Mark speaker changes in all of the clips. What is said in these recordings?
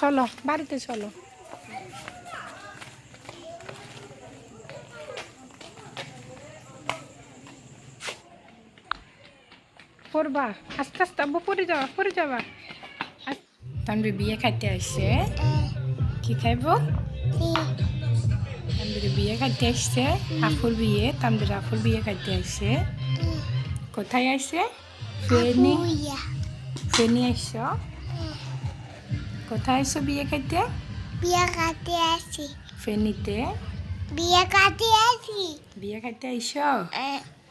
Speaker 1: চলো বাড়িতে চলো। পড়বা আস্তে আস্তে আব্বু পড়ে যাবা পড়ে যাবা। তানবীর বিয়ে খাইতে আসছে। কি খাইব? তানবীর বিয়ে খাইতে আসছে আফুর বিয়ে তানবীর আফুর বিয়ে খাইতে আসছে। কোথায় আসছে? ফেনি ফেনি আসছ? কোথায় আসছো বিয়ে খাইতে?
Speaker 2: বিয়ে কাটে আসি।
Speaker 1: ফেনিতে?
Speaker 2: বিয়ে কাটে আসি।
Speaker 1: বিয়ে খাইতে আইস?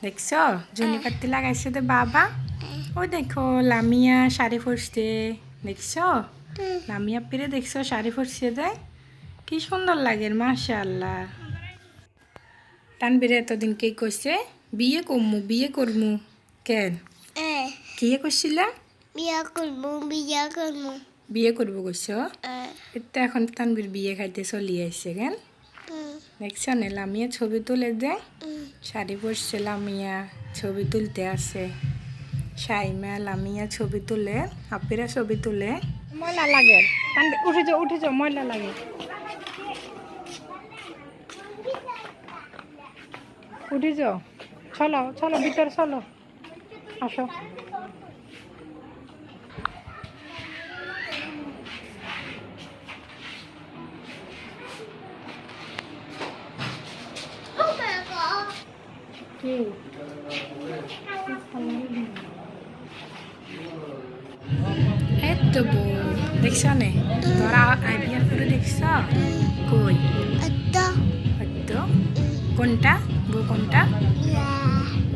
Speaker 1: দেখছ? জনি পাতি লাগাইছে তো বাবা। ও দেখো লামিয়া শাড়ি পরছে। দেখছ? লামিয়া পেরে দেখছ শাড়ি পরছে দে। কি সুন্দর লাগে মাশাআল্লাহ। তানবিরে এতদিন কে কইছে? বিয়ে করমু বিয়ে করমু। কেন? কি করছিলা
Speaker 2: বিয়ে করব বিয়ে করব
Speaker 1: বিয়ে করব কইছ? এটা এখন তানবির বিয়ে খাইতে চলি আইছে কেন? দেখছ না লামিয়া ছবি তুলে দে। শাড়ি পরছে লামিয়া ছবি তুলতে আছে সাইমা লামিয়া ছবি তুলে আপিরা ছবি তুলে। ময়লা লাগে। উঠে যাও উঠে যাও ময়লা লাগে। উঠে যাও। চলো চলো ভিতরে চলো। আসো। কি? এই তো বউ দেখছ নে? তোরা আইডিয়া করে দেখছ? কই?
Speaker 2: আত্তা
Speaker 1: কোনটা? বউ কোনটা?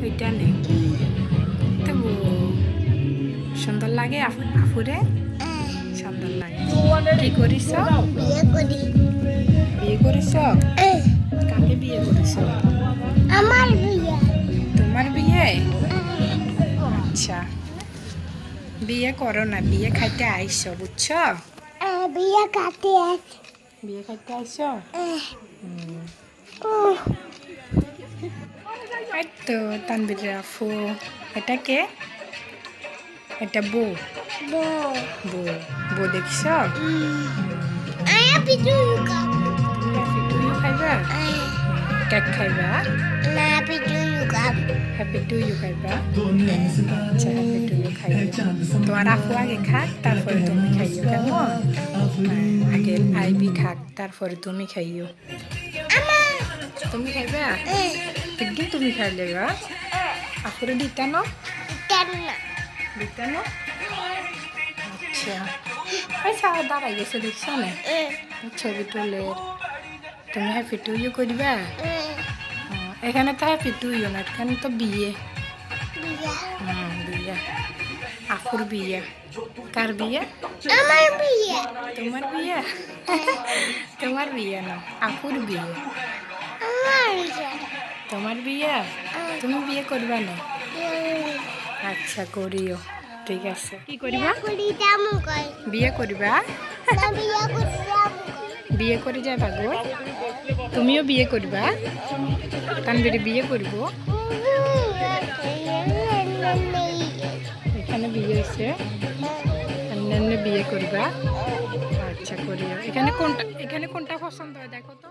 Speaker 1: ওইটা নেই তো বউ সুন্দর লাগে আফু- আফুরে? সুন্দর লাগে। কি করিস
Speaker 2: বিয়ে করি।
Speaker 1: বিয়ে করিস কাকে বিয়ে করো না বিয়ে খাইতে আইসো বুঝছ?
Speaker 2: বিয়ে আসি
Speaker 1: বিয়ে খাইতে আইসো? তো তানবির আফু এটা কে? এটা বউ।
Speaker 2: বউ।
Speaker 1: বউ। দেখছ? খাইবা? কেক খাইবা? হ্যাপি টু ইউ খাইবা আচ্ছা হ্যাপি টু ইউ খাইবা তোমার আফু আগে খাক তারপরে তুমি খাইও কেমন আগে আইবি খাক তারপরে তুমি খাইও তুমি খাইবা একদিন তুমি খাইলে গা আফুরে দিতা ন দিতা ন আচ্ছা সারা দাঁড়াই গেছে দেখছ না ছবি তুলে তুমি হ্যাপি টু ইউ করবা এখানে তো হ্যাপি টু ইউ না এখানে তো বিয়ে।
Speaker 2: বিয়ে?
Speaker 1: হুম, বিয়ে। আফুর বিয়ে। কার বিয়ে?
Speaker 2: আমার বিয়ে।
Speaker 1: তোমার বিয়ে? তোমার বিয়ে না আফুর
Speaker 2: বিয়ে।
Speaker 1: তোমার বিয়ে? তুমি বিয়ে করবা না? আচ্ছা করিও। ঠিক আছে। কি করিবা?
Speaker 2: করি দামু কই
Speaker 1: বিয়ে করিবা?
Speaker 2: না বিয়ে করি দামু
Speaker 1: বিয়ে করে যাবা গো তুমিও বিয়ে করবা। তানবিরে বিয়ে করব। এখানে বিয়ে হয়েছে। অন্যান্য বিয়ে করবা। আচ্ছা করিও। এখানে কোনটা এখানে কোনটা পছন্দ হয়? দেখো তো।